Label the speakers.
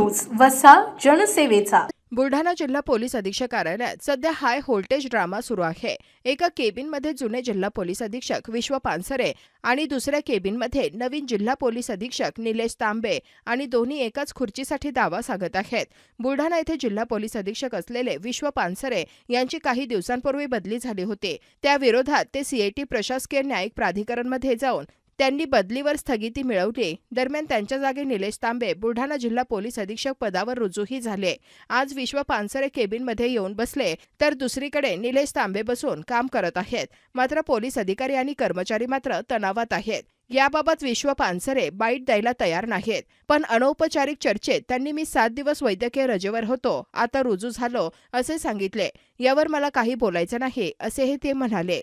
Speaker 1: News वसा जनसेवेचा.
Speaker 2: बुलढाणा जिल्हा पोलीस अधीक्षक कार्यालयात सध्या हाय व्होल्टेज ड्रामा सुरू आहे. एका केबिनमध्ये जुने जिल्हा पोलीस अधीक्षक विश्व पानसरे आणि दुसऱ्या केबिनमध्ये नवीन जिल्हा पोलीस अधीक्षक निलेश तांबे आणि दोन्ही एकाच खुर्चीसाठी दावा सांगत आहेत. बुलढाणा येथे जिल्हा पोलीस अधीक्षक असलेले विश्व पानसरे यांची काही दिवसांपूर्वी बदली झाली होती. त्याविरोधात ते सीएटी प्रशासकीय न्यायिक प्राधिकरणमध्ये जाऊन त्यांनी बदलीवर स्थगिती मिळवली. दरम्यान त्यांच्या जागी निलेश तांबे बुलढाणा जिल्हा पोलीस अधीक्षक पदावर रुजूही झाले. आज विश्व पानसरे केबिनमध्ये येऊन बसले तर दुसरीकडे निलेश तांबे बसून काम करत आहेत. मात्र पोलीस अधिकारी आणि कर्मचारी मात्र तणावात आहेत. याबाबत विश्व पानसरे बाईट द्यायला तयार नाहीत. पण अनौपचारिक चर्चेत त्यांनी मी सात दिवस वैद्यकीय रजेवर होतो आता रुजू झालो असे सांगितले. यावर मला काही बोलायचं नाही असेही ते म्हणाले.